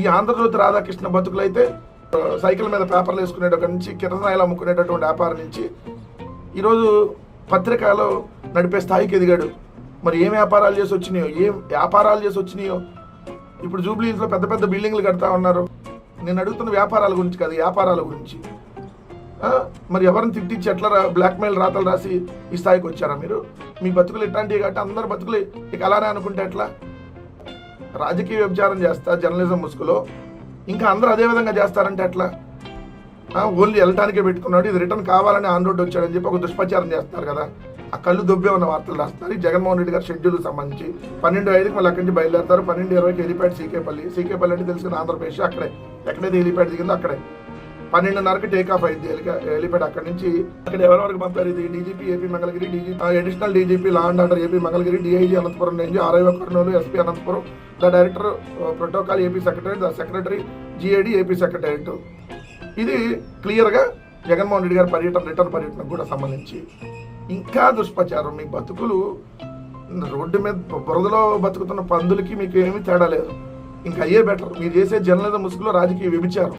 ఈ ఆంధ్రజ్యోతి రాధాకృష్ణ బతుకులు అయితే సైకిల్ మీద పేపర్లు వేసుకునేటప్పటి నుంచి కిరసనాయిలు అమ్ముకునేటటువంటి వ్యాపారం నుంచి ఈరోజు పత్రికలో నడిపే స్థాయికి ఎదిగాడు. మరి ఏం వ్యాపారాలు చేసి వచ్చినాయో ఏం వ్యాపారాలు చేసి వచ్చినాయో? ఇప్పుడు జూబ్లీస్లో పెద్ద పెద్ద బిల్డింగ్లు కడతా ఉన్నారు. నేను అడుగుతున్న వ్యాపారాల గురించి కాదు వ్యాపారాల గురించి. మరి ఎవరిని తిట్టించి ఎట్లా బ్లాక్మెయిల్ రాతలు రాసి ఈ స్థాయికి వచ్చారా మీరు? మీ బతుకులు ఇట్లాంటివి కాబట్టి అందరు బతుకులు. ఇక అలానే అనుకుంటే ఎట్లా? రాజకీయ వ్యభిచారం చేస్తా జర్నలిజం ముసుగులో. ఇంకా అందరూ అదే విధంగా చేస్తారంటే ఎట్లా? ఆ, ఓన్లీ వెళ్ళటానికే పెట్టుకున్నాడు ఇది రిటర్న్ కావాలని ఆన్ రోడ్ వచ్చాడని చెప్పి ఒక దుష్ప్రచారం చేస్తున్నారు కదా. ఆ కళ్ళు దొబ్బే ఉన్న వార్తలు రాస్తారు ఈ జగన్మోహన్ రెడ్డి గారి షెడ్యూల్ సంబంధించి పన్నెండు ఐదుకి మళ్ళీ అక్కడి నుంచి బయలుదేరతారు. పన్నెండు ఇరవైకి హెలిప్యాడ్ సీకేపల్లి. సీకేపల్లి అంటే తెలుసుకుని ఆంధ్రప్రదేశ్ అక్కడే. ఎక్కడైతే హెలిప్యాడ్ దిగిందో అక్కడే. పన్నెండున్నరకు టేక్ ఆఫ్ అయింది. హెలిపాడ్ అక్కడ నుంచి అక్కడ ఎవరి వరకు పంపారు ఇది? DGP AP Mangalagiri DG additional DGP law and order AP Mangalagiri DIG Anantapuram range RIO Kurnool SP Anantapuram the director protocol AP secretary the secretary GID AP secretariat ఇది క్లియర్గా జగన్మోహన్ రెడ్డి గారి పర్యటన రిటర్న్ పర్యటనకు కూడా సంబంధించి. ఇంకా దుష్ప్రచారం మీ బతుకులు రోడ్డు మీద బురదలో బతుకుతున్న పందులకి మీకు ఏమీ తేడా లేదు. ఇంకా అయ్యే బెటర్ మీరు చేసే జర్నలిజం ముసుగులో రాజకీయ వ్యభిచారం